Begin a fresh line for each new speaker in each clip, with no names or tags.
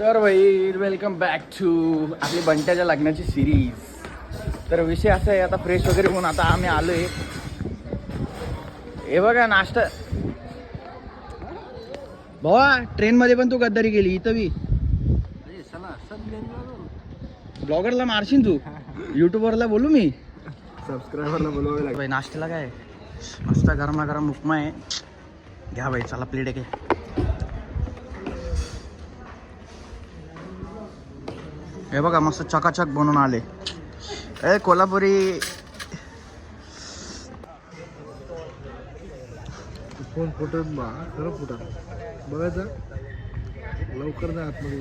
तर भाई welcome back to आपली बंट्याच्या लग्नाची सिरीज तर विषय असा आहे आता फ्रेश वगैरे होऊन आता आम्ही आलोय. हे बघा नाश्ता. भावा ट्रेन मध्ये पण तू गद्दारी केली इथं बी. ब्लॉगरला मारशील तू? युट्यूबरला बोलू मी?
सबस्क्रायबरला बोलवावे लागेल.
भाई नाश्त्याला काय? आहे? मस्त गरमागरम उपमा आहे. घ्या भाई चला प्लेट आहे हे बघा मस्त चकाचक बनवून आले. ए कोल्हापुरी.
फोन फुटत बा खरं फुटत. बघायचं. लवकर जा आतमध्ये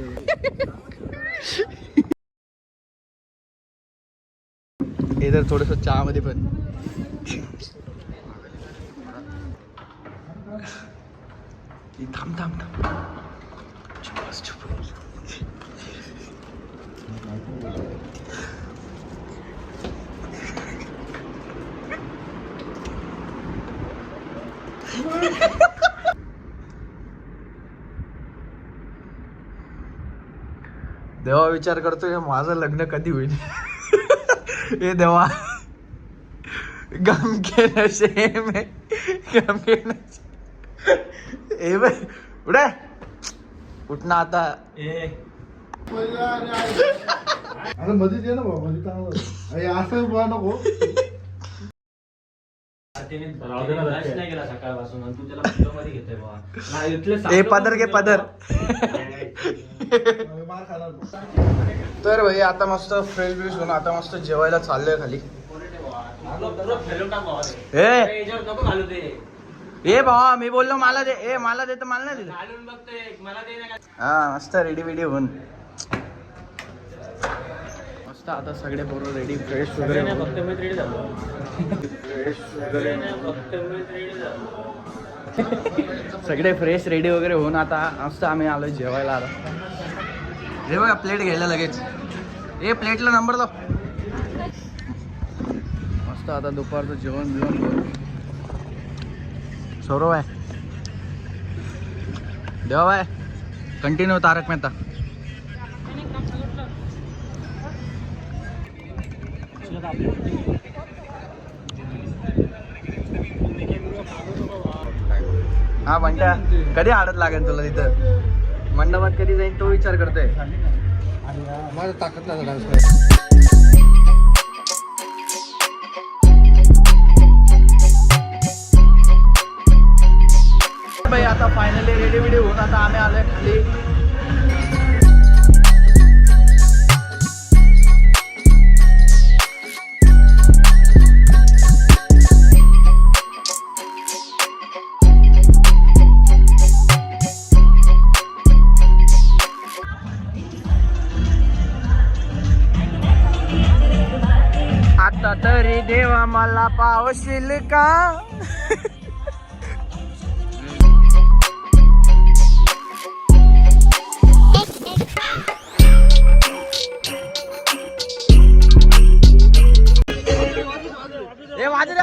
हे तर थोडस चहामध्ये पण. ए, थांब थांब. थांब देवा विचार करतोय माझं लग्न कधी होईल? हे देवा. गम के नशे में गम के नशे. ए बे उडे. उठना आता.
अरे मध्येच ये ना भाऊ मध्ये चांगलं अरे असं बा नको.
ए पदर घे
पण
पदर. तर भाई आता मस्त फ्रेश ब्रेश होऊन आता मस्त जेवायला चाललोय खाली. ए! भावा मी बोललो मला दे ए मला दे तर मला नाही दिलं.
घालून बघतोय मला दे ना
हा मस्त रेडी बिडी होऊन. मस्त आता सगळे पोरं रेडी फ्रेश वगैरे फ्रेश सगळे फ्रेश रेडी वगैरे होऊन आता मस्त आम्ही आलो जेवायला आता. हे बघा प्लेट घ्यायला लगेच. ए प्लेटला नंबर दाव मस्त आता दुपारचं जेवण बिवण सौरव आहे. देवा आहे कंटिन्यू तारक मेहता. हा म्हणत्या कधी आडत लागेल तुला तिथं? मंडपात कधी जाईन तो विचार करतोय.
माझ्या ताकद नाही डान्स करायला
भाई आता फायनली रेडी बिडी होऊन आता आम्ही आलोय खाली. आता तरी देवा मला पावशील का? माझे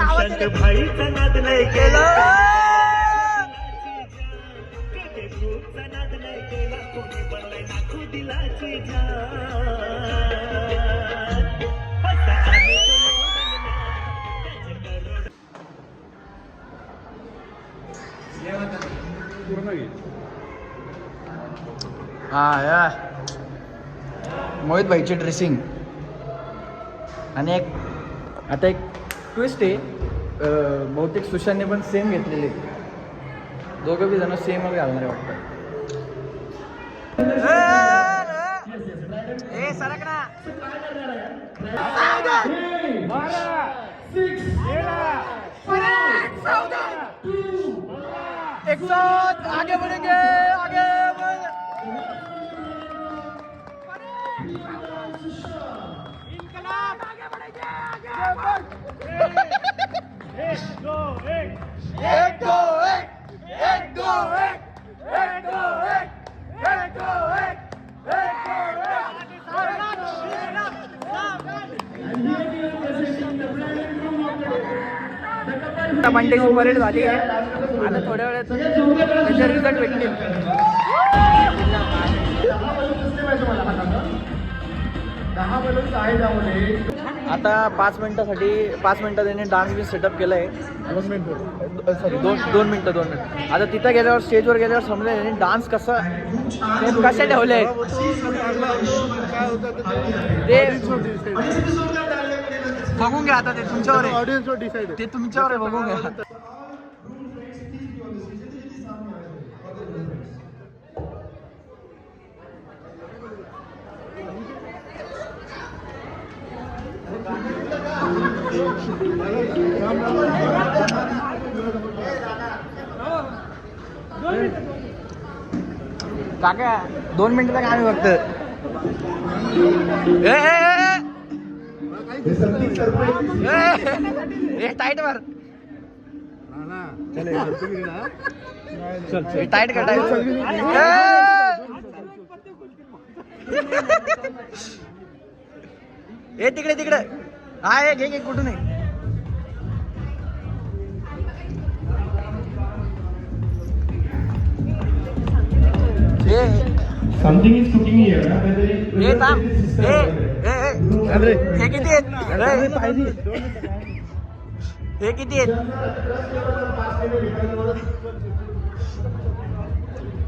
हा या. मोहित भाईची ड्रेसिंग आणि एक आता एक ट्विस्ट आहे. बहुतेक सुशांतने पण सेम घेतलेले. दोघं बी जण सेमच घालणार आहे वाटतं ए सरक ना एक साथ आगे बढ़ेंगे। आगे बढ़ एक दो एक। एक दो एक। एक दो एक। एक दो एक। एक आता मंडेची परेड झाली आहे. आता थोड्या वेळात रिझल्ट भेटतील. आता पाच मिनटासाठी पाच मिनटं त्यांनी डान्स बी सेटअप केला आहे
दोन मिनटं.
सॉरी दोन दोन मिनटं दोन मिनटं. आता तिथं गेल्यावर स्टेजवर गेल्यावर समजा त्यांनी डान्स कसा कसे ठेवले
आहेत
ते बघून घ्या आता ते तुमच्यावर आहे.
डिसाईड
ते तुमच्यावर आहे बघून घ्या. काका दोन मिनिटं का आम्ही फक्त. ए, टाईट मार टाईट कर टाईट ए! तिकडे तिकडे. हा घे घे कुठून आहे?
Is cooking here. huh? Whether it-
ए थांब ए ए ए हे किती आहेत ए, हे किती आहेत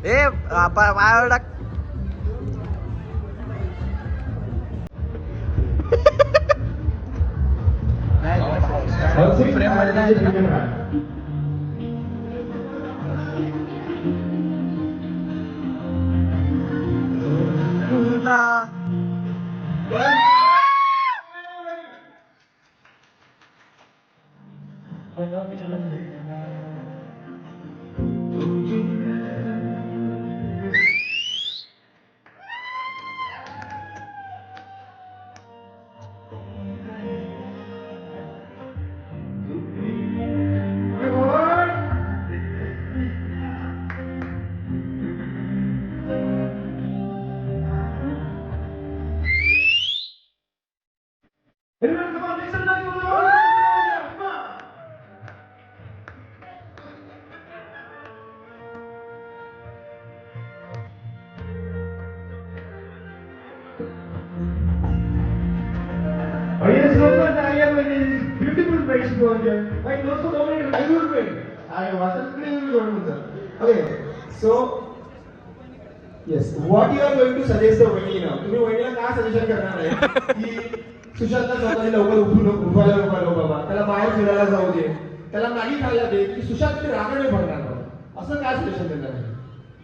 ए पायावर टाक
Also, Oh beautiful place. I know so many. I wasn't Okay, so
तुम्ही वहिनीला काय सजेशन करणार आहे की सुशांतला स्वतःची लवकर उठू नको उठवायला नको नको बाबा त्याला बाहेर फिरायला जाऊ दे त्याला नाही खायला दे की सुशांत नाही भरणार बाबा असं काय सजेशन देणार आहे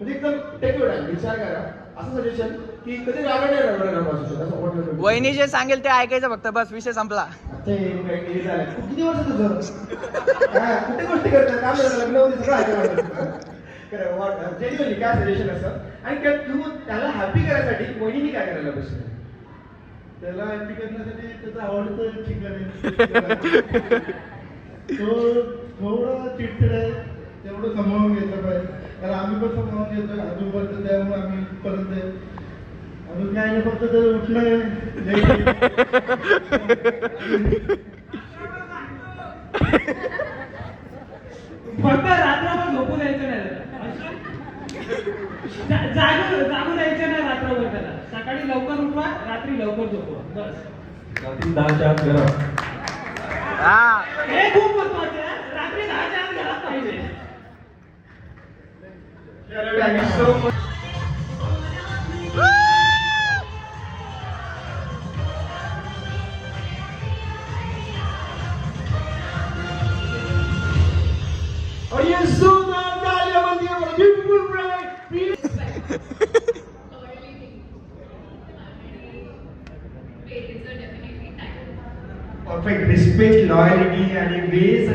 म्हणजे एकदम टेक युअर टाइम विचार करा असं सजेशन की कधी नाही रडणार बाबा सुशांत असं वाटलं
वहिनी जे सांगेल ते ऐकायचं फक्त बस विषय संपला.
अच्छा झालं. तू किती वर्ष तुझं? हा, कुठे गोष्टी करतात? काम झालं लग्न होते सगळं ऐकायला खरं what- genuinely काय सजेशन असतं. आणि त्या- तू त्याला हॅपी करायसाठी वहिनी काय करायला पाहिजे
त्याला हॅपी करण्यासाठी त्याचं आवडतं ठिकाण आहे. तो थोडा चिडचिड आहे. तेवढं सांभाळून घेतलं पाहिजे. कारण आम्ही पण सांभाळून घेतो अजूनपर्यंत त्यामुळे आम्ही परत आहे. नाही फक्त
रात्रभर झोपू द्यायचं नाही जागू जागू द्यायचं नाही रात्रभर त्याला. सकाळी लवकर उठवा रात्री लवकर झोपवा. बस.
रात्री दहाच्या आत
हा.
हे खूप महत्वाचं आहे. रात्री दहाच्या आत घरात पाहिजे.
nós de que a limpeza